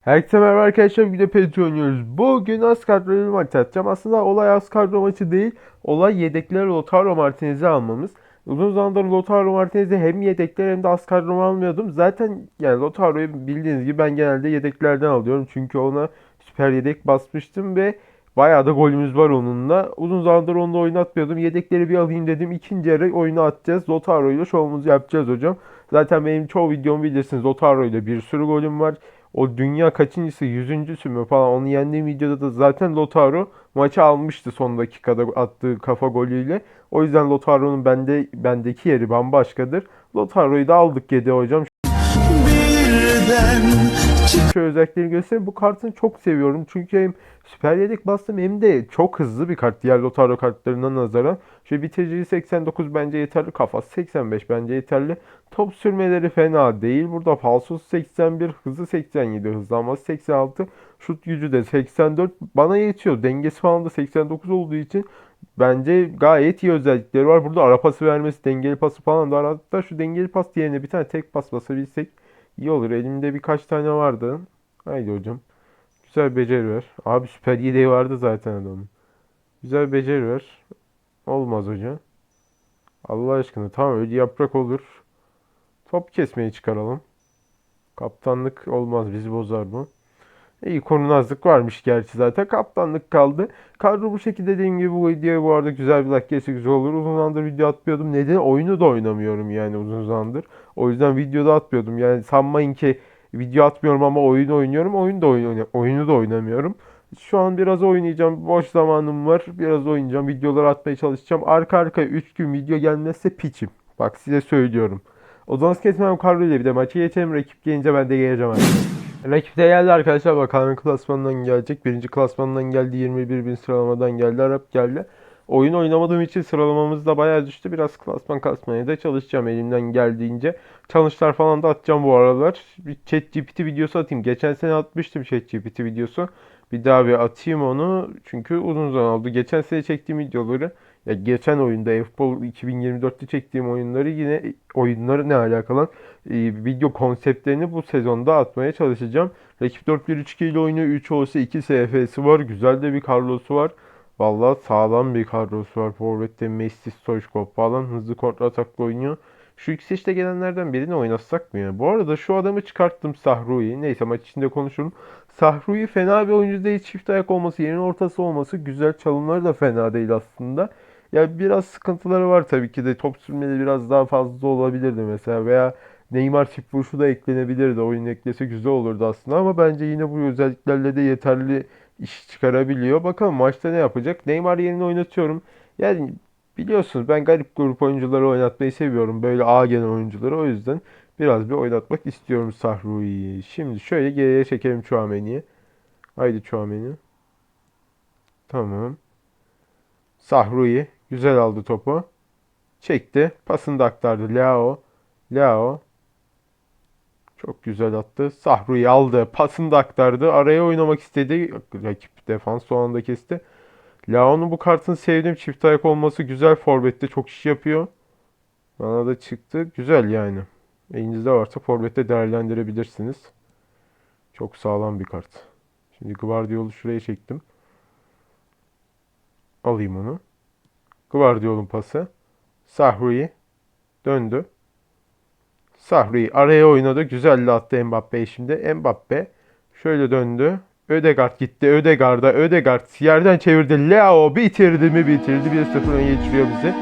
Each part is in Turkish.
Herkese merhaba arkadaşlar. Bir de PES oynuyoruz. Bugün az kadrolu bir maç atacağım. Aslında olay az kadro maçı değil. Olay yedekler Lautaro Martinez'i almamız. Uzun zamandır Lautaro Martinez'i hem yedekler hem de az kadroma almıyordum. Zaten yani Lautaro'yu bildiğiniz gibi ben genelde yedeklerden alıyorum. Çünkü ona süper yedek basmıştım ve bayağı da golümüz var onunla. Uzun zamandır onunla oynatmıyordum. Yedekleri bir alayım dedim. İkinci yarı oyunu atacağız. Lautaro ile şovumuzu yapacağız hocam. Zaten benim çoğu videomu bilirsiniz. Lautaro ile bir sürü golüm var. O dünya kaçıncısı, yüzüncüsü mü falan onu yendiğim videoda da zaten Lautaro maçı almıştı son dakikada attığı kafa golüyle. O yüzden Lautaro'nun bende bendeki yeri bambaşkadır. Lautaro'yu da aldık yedi hocam. birden Şu özelliklerini göstereyim. Bu kartını çok seviyorum. Çünkü hem süper yedek bastım hem de çok hızlı bir kart. Diğer Lautaro kartlarına nazaran. Şu bitiriciliği 89 bence yeterli. Kafası 85 bence yeterli. Top sürmeleri fena değil. Burada falsosu 81, hızı 87, hızlanması 86, şut gücü de 84. Bana yetiyor. Dengesi falan da 89 olduğu için bence gayet iyi özellikleri var. Burada ara pası vermesi, dengeli pası falan da var. Hatta şu dengeli pas yerine bir tane tek pas basabilsek iyi olur. Elimde birkaç tane vardı. Haydi hocam. Güzel beceri ver. Abi süper yedeği vardı zaten adamın. Güzel beceri ver. Olmaz hocam. Allah aşkına tamam öyle yaprak olur. Top kesmeyi çıkaralım. Kaptanlık olmaz bizi bozar bu. İyi kurnazlık varmış gerçi zaten. Kaptanlık kaldı. Kadro bu şekilde dediğim gibi bu videoya bu arada güzel bir like gelse güzel olur. Uzun zamandır video atmıyordum. Nedeni oyunu da oynamıyorum yani uzun zamandır. O yüzden videoda atmıyordum. Yani sanmayın ki video atmıyorum ama oyun oynuyorum. Oyun da oyun, oyunu da oynamıyorum. Şu an biraz oynayacağım. Boş zamanım var. Biraz oynayacağım. Videolar atmaya çalışacağım. Arka arkaya 3 gün video gelmezse piçim. Bak size söylüyorum. O zaman kesmem kadroyla bir de maçı geçelim. Rakip gelince ben de geleceğim arkadaşlar. Rakip de geldi arkadaşlar. Bakalım klasmandan gelecek. Birinci klasmandan geldi. 21 bin sıralamadan geldi. Arap geldi. Oyun oynamadığım için sıralamamız da bayağı düştü. Biraz klasman kasmaya da çalışacağım elimden geldiğince. Challenge'lar falan da atacağım bu aralar. Bir ChatGPT videosu atayım. Geçen sene atmıştım ChatGPT videosu. Bir daha bir atayım onu. Çünkü uzun zaman oldu. Geçen sene çektiğim videoları ya geçen oyunda F-Ball 2024'te çektiğim oyunları yine oyunları ne alakalı e, video konseptlerini bu sezonda atmaya çalışacağım. Rakip 4-1-3-2 ile oynuyor. 3 olsa 2 SF'si var. Güzel de bir kadrosu var. Vallahi sağlam bir kadrosu var. Forvet'te Messi, Stoichkov falan hızlı kontra atakla oynuyor. Şu ilk seçte gelenlerden birini oynatsak mı ya? Bu arada şu adamı çıkarttım Sahru'yu. Neyse maç içinde konuşurum. Sahru'yu fena bir oyuncu değil. Çift ayak olması, yerin ortası olması. Güzel çalımları da fena değil aslında. Ya biraz sıkıntıları var tabii ki de. Top sürmeli biraz daha fazla olabilirdi mesela. Veya Neymar çift vuruşu da eklenebilirdi. Oyun eklese güzel olurdu aslında ama bence yine bu özelliklerle de yeterli iş çıkarabiliyor. Bakalım maçta ne yapacak? Neymar yerine oynatıyorum. Yani biliyorsunuz ben garip grup oyuncuları oynatmayı seviyorum. Böyle A gelen oyuncuları. O yüzden biraz bir oynatmak istiyorum Sahru'yu. Şimdi şöyle geriye çekelim Chouameni'yi. Haydi Chouameni. Tamam. Sahru'yu. Güzel aldı topu. Çekti. Pasını da aktardı. Leao. Leao. Çok güzel attı. Sahru'yu aldı. Pasını da aktardı. Araya oynamak istedi. Rakip defans son kesti. Leao'nun bu kartını sevdim. Çift ayak olması güzel. Forvet'te çok iş yapıyor. Bana da çıktı. Güzel yani. Elinizde varsa Forvet'te değerlendirebilirsiniz. Çok sağlam bir kart. Şimdi Guardiol'u şuraya çektim. Alayım onu. Guardiol'un pası. Sahru'yu döndü. Sahri araya oynadı. Güzel attı Mbappe'yi şimdi. Mbappe şöyle döndü. Ödegaard gitti. Ödegaard'a Ödegaard yerden çevirdi. Leo bitirdi mi bitirdi. 1-0 öne geçiriyor bizi.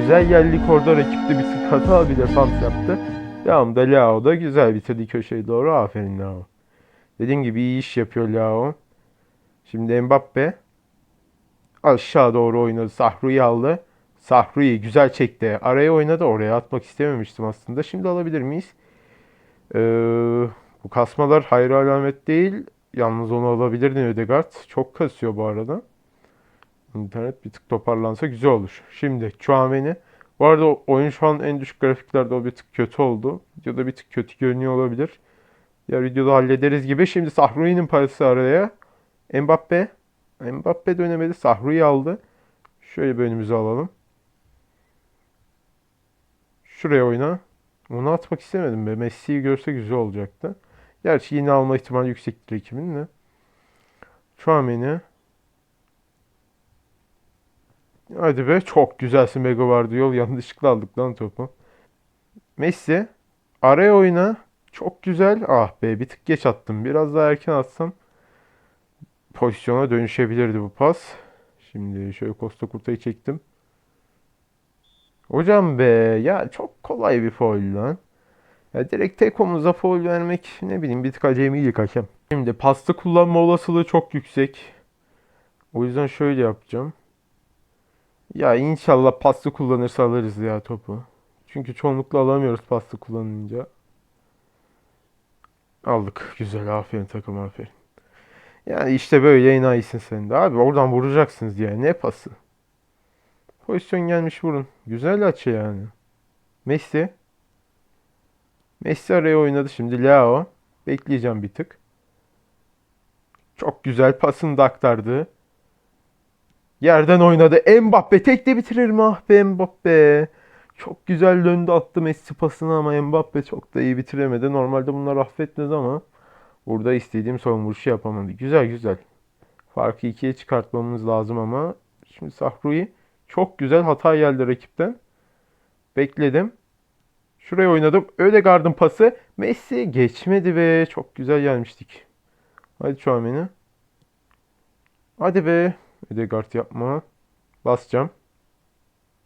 Güzel geldik orada rakipte bir hata bir defans yaptı. Devamında Leo da güzel bitirdi köşeye doğru. Aferin Leo. Dediğim gibi iyi iş yapıyor Leo. Şimdi Mbappe aşağı doğru oynadı. Sahru'yu aldı. Sahru'yu güzel çekti. Araya oynadı. Oraya atmak istememiştim aslında. Şimdi alabilir miyiz? Ee, bu kasmalar hayır alamet değil. Yalnız onu alabilirdin Ödegaard. Çok kasıyor bu arada. İnternet bir tık toparlansa güzel olur. Şimdi Chouameni. Bu arada oyun şu an en düşük grafiklerde o bir tık kötü oldu. Videoda bir tık kötü görünüyor olabilir. Ya videoda hallederiz gibi. Şimdi Sahru'nun parası araya. Mbappe. Mbappe dönemedi. Sahru'yu aldı. Şöyle bir önümüze alalım. Şuraya oyna. Onu atmak istemedim be. Messi'yi görse güzel olacaktı. Gerçi yine alma ihtimali yüksektir ekibin de. Chouameni. Hadi be çok güzelsin Mega vardı yol yanlışlıkla aldık lan topu. Messi araya oyna. Çok güzel. Ah be bir tık geç attım. Biraz daha erken atsam pozisyona dönüşebilirdi bu pas. Şimdi şöyle Costa Kurta'yı çektim. Hocam be ya çok kolay bir foul lan. Ya direkt tek omuza foul vermek ne bileyim bir tık acemilik hakem. Şimdi pasta kullanma olasılığı çok yüksek. O yüzden şöyle yapacağım. Ya inşallah pasta kullanırsa alırız ya topu. Çünkü çoğunlukla alamıyoruz pasta kullanınca. Aldık. Güzel. Aferin takım aferin. Yani işte böyle enayisin sen de. Abi oradan vuracaksınız yani. Ne pası? Pozisyon gelmiş vurun. Güzel açı yani. Messi. Messi araya oynadı şimdi. Leo. Bekleyeceğim bir tık. Çok güzel pasını da aktardı. Yerden oynadı. Mbappe tek de bitirir mi? Ah be Mbappe. Çok güzel döndü attı Messi pasını ama Mbappe çok da iyi bitiremedi. Normalde bunlar affetmez ama burada istediğim son vuruşu yapamadı. Güzel güzel. Farkı ikiye çıkartmamız lazım ama şimdi Sahruyi çok güzel hata geldi rakipten. Bekledim. Şuraya oynadım. Ödegaard'ın pası. Messi geçmedi ve çok güzel gelmiştik. Hadi Chouameni. Hadi be. Ödegaard yapma. Basacağım.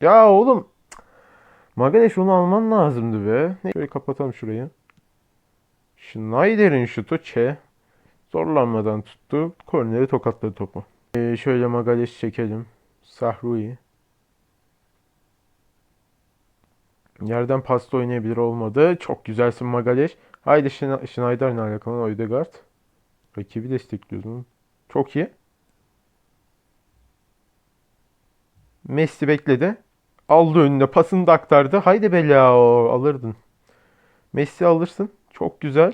Ya oğlum. Maganeş onu alman lazımdı be. Şöyle kapatalım şurayı. Schneider'in şutu Çe. Zorlanmadan tuttu. Korneri tokatladı topu. Ee, şöyle Magaleş çekelim. Sahruyi. Yerden pasta oynayabilir olmadı. Çok güzelsin Magaleş. Haydi Schne- Schneider ne alakalı? Ödegaard. Rakibi destekliyorsun. Çok iyi. Messi bekledi. Aldı önüne pasını da aktardı. Haydi be Leo alırdın. Messi alırsın. Çok güzel.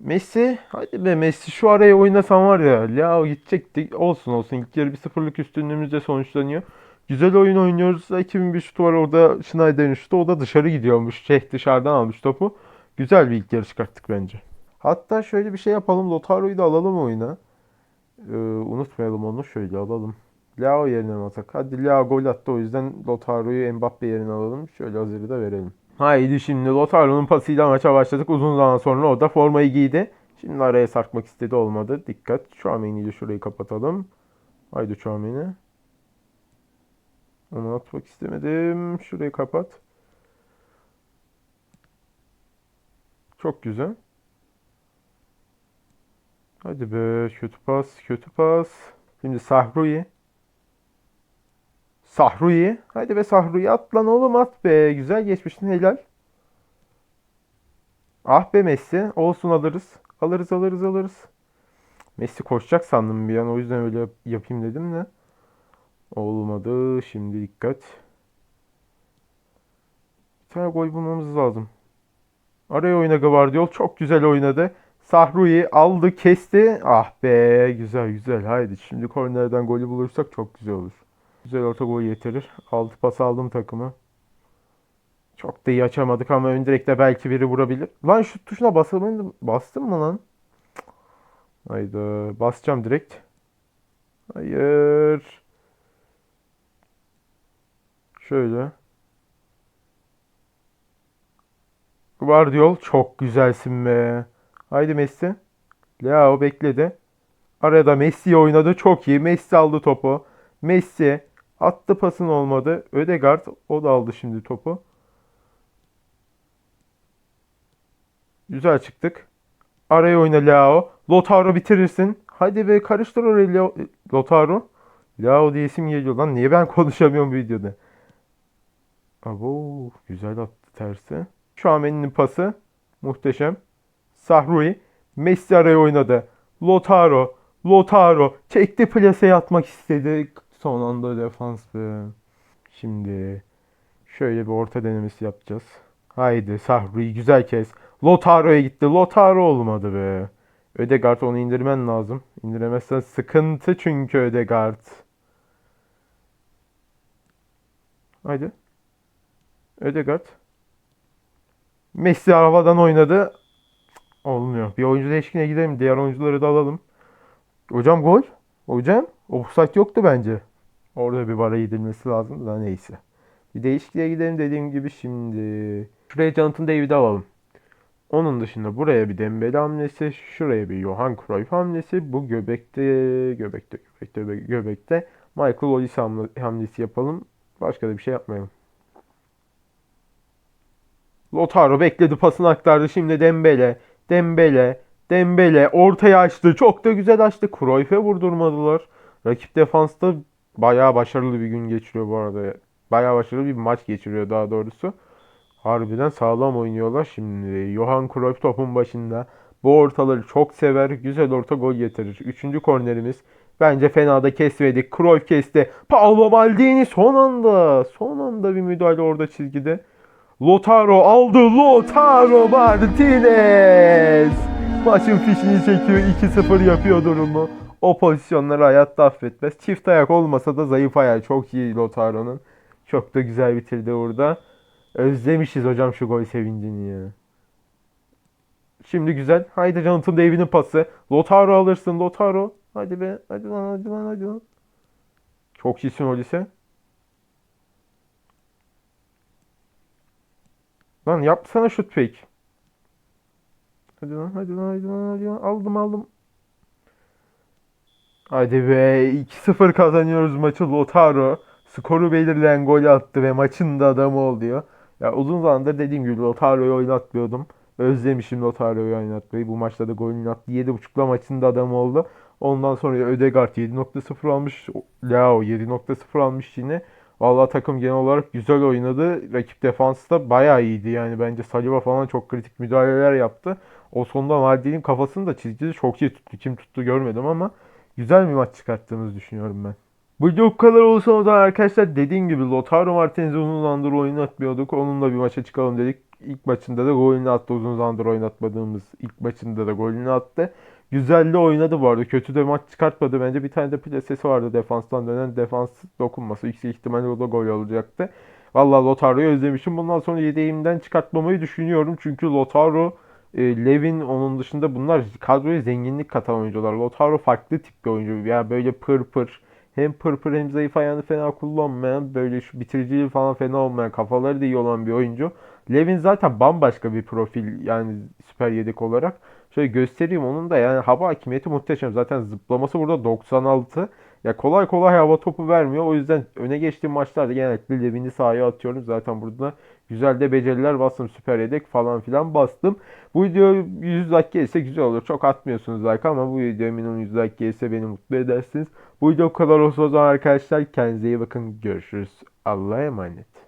Messi hadi be Messi şu araya oynasan var ya Leo gidecekti. Olsun olsun. İlk yarı bir sıfırlık üstünlüğümüzle sonuçlanıyor. Güzel oyun oynuyoruz. Rakibin bir şutu var orada Schneider'in şutu. O da dışarı gidiyormuş. Şey dışarıdan almış topu. Güzel bir ilk yarı çıkarttık bence. Hatta şöyle bir şey yapalım. Lotaro'yu da alalım oyuna. Ee, unutmayalım onu. Şöyle alalım. Leao yerine mi atak? Hadi Leao gol attı o yüzden Lotaro'yu Mbappe yerine alalım. Şöyle hazırı da verelim. Haydi şimdi Lotaro'nun pasıyla maça başladık. Uzun zaman sonra o da formayı giydi. Şimdi araya sarkmak istedi olmadı. Dikkat. Chouameni ile şurayı kapatalım. Haydi Chouameni. Onu atmak istemedim. Şurayı kapat. Çok güzel. Hadi be. Kötü pas. Kötü pas. Şimdi Sahruyi. Sahruyi. Hadi be Sahruyi at lan oğlum at be. Güzel geçmiştin helal. Ah be Messi. Olsun alırız. Alırız alırız alırız. Messi koşacak sandım bir an. O yüzden öyle yap- yapayım dedim de. Olmadı. Şimdi dikkat. Bir tane gol bulmamız lazım. Araya oyna Gvardiol. Çok güzel oynadı. Sahruyi aldı kesti. Ah be güzel güzel. Haydi şimdi kornerden golü bulursak çok güzel olur. Güzel orta gol getirir. Altı pas aldım takımı. Çok da iyi açamadık ama ön direkte belki biri vurabilir. Lan şu tuşuna basamadım. Bastım mı lan? Haydi basacağım direkt. Hayır. Şöyle. Guardiol çok güzelsin be. Haydi Messi. Leao bekledi. Arada Messi oynadı. Çok iyi. Messi aldı topu. Messi attı pasın olmadı. Ödegaard o da aldı şimdi topu. Güzel çıktık. Araya oyna Leao. Lautaro bitirirsin. Hadi be karıştır orayı Leo- Lautaro. Leao diye isim geliyor lan. Niye ben konuşamıyorum videoda? Abo güzel attı tersi. Şuamen'in pası. Muhteşem. Sahruyi. Messi araya oynadı. Lautaro. Lautaro. Çekti plaseye atmak istedi. Son anda defans be. Şimdi şöyle bir orta denemesi yapacağız. Haydi Sahruyi güzel kez. Lautaro'ya gitti. Lautaro olmadı be. Ödegaard onu indirmen lazım. İndiremezsen sıkıntı çünkü Ödegaard. Haydi. Ödegaard. Messi havadan oynadı. Olmuyor. Bir oyuncu değişikliğine gidelim. Diğer oyuncuları da alalım. Hocam gol. Hocam offside yoktu bence. Orada bir vara gidilmesi lazım da neyse. Bir değişikliğe gidelim dediğim gibi şimdi. Şuraya Jonathan David'i alalım. Onun dışında buraya bir Dembele hamlesi, şuraya bir Johan Cruyff hamlesi, bu göbekte, göbekte, göbekte, göbekte Michael Olise hamle- hamlesi yapalım. Başka da bir şey yapmayalım. Lautaro bekledi pasını aktardı. Şimdi Dembele, Dembele, Dembele ortaya açtı. Çok da güzel açtı. Cruyff'e vurdurmadılar. Rakip defansta bayağı başarılı bir gün geçiriyor bu arada. Bayağı başarılı bir maç geçiriyor daha doğrusu. Harbiden sağlam oynuyorlar. Şimdi Johan Cruyff topun başında. Bu ortaları çok sever. Güzel orta gol getirir. Üçüncü kornerimiz. Bence fena da kesmedik. Cruyff kesti. Paolo Maldini son anda. Son anda bir müdahale orada çizgide. Lotaro aldı. Lotaro Martinez. Maçın fişini çekiyor. 2-0 yapıyor durumu. O pozisyonları hayatta affetmez. Çift ayak olmasa da zayıf ayağı çok iyi Lotaro'nun. Çok da güzel bitirdi orada. Özlemişiz hocam şu gol sevincini ya. Şimdi güzel. Haydi Jonathan David'in pası. Lotaro alırsın Lotaro. Hadi be. Hadi lan hadi lan hadi lan. Çok iyisin Olise. Lan yapsana şut fake. Hadi lan hadi lan hadi lan hadi lan. Aldım aldım. Hadi be 2-0 kazanıyoruz maçı Lotaro. Skoru belirleyen golü attı ve maçın da adamı oluyor. Ya uzun zamandır dediğim gibi Lotaro'yu oynatmıyordum. Özlemişim Lotaro'yu oynatmayı. Bu maçta da golünü attı. 7.5'la maçın da adamı oldu. Ondan sonra Ödegaard 7.0 almış. Leao 7.0 almış yine. Vallahi takım genel olarak güzel oynadı. Rakip defans da bayağı iyiydi. Yani bence Saliba falan çok kritik müdahaleler yaptı. O sonunda Maldini'nin kafasını da çizgide çok iyi tuttu. Kim tuttu görmedim ama güzel bir maç çıkarttığımızı düşünüyorum ben. Bu bu kadar olsa o zaman arkadaşlar dediğim gibi Lautaro Martinez'i uzun zamandır oynatmıyorduk. Onunla bir maça çıkalım dedik. İlk maçında da golünü attı. Uzun zamandır oynatmadığımız ilk maçında da golünü attı. Güzel de oynadı bu arada. Kötü de maç çıkartmadı. Bence bir tane de plasesi vardı defanstan dönen. Defans dokunması. Yüksek ihtimalle o da gol olacaktı. Vallahi Lautaro'yu özlemişim. Bundan sonra yedeğimden çıkartmamayı düşünüyorum. Çünkü Lautaro, e, Levin onun dışında bunlar kadroya zenginlik katan oyuncular. Lautaro farklı tip bir oyuncu. Yani böyle pır pır hem pırpır hem zayıf ayağını fena kullanmayan böyle şu bitiriciliği falan fena olmayan kafaları da iyi olan bir oyuncu. Levin zaten bambaşka bir profil yani süper yedek olarak. Şöyle göstereyim onun da yani hava hakimiyeti muhteşem. Zaten zıplaması burada 96. Ya kolay kolay hava topu vermiyor. O yüzden öne geçtiğim maçlarda genellikle Levin'i sahaya atıyorum. Zaten burada güzel de beceriler bastım. Süper yedek falan filan bastım. Bu video 100 like gelirse güzel olur. Çok atmıyorsunuz like ama bu video minimum 100 like gelirse beni mutlu edersiniz. Bu video kadar olsun o zaman arkadaşlar. Kendinize iyi bakın. Görüşürüz. Allah'a emanet.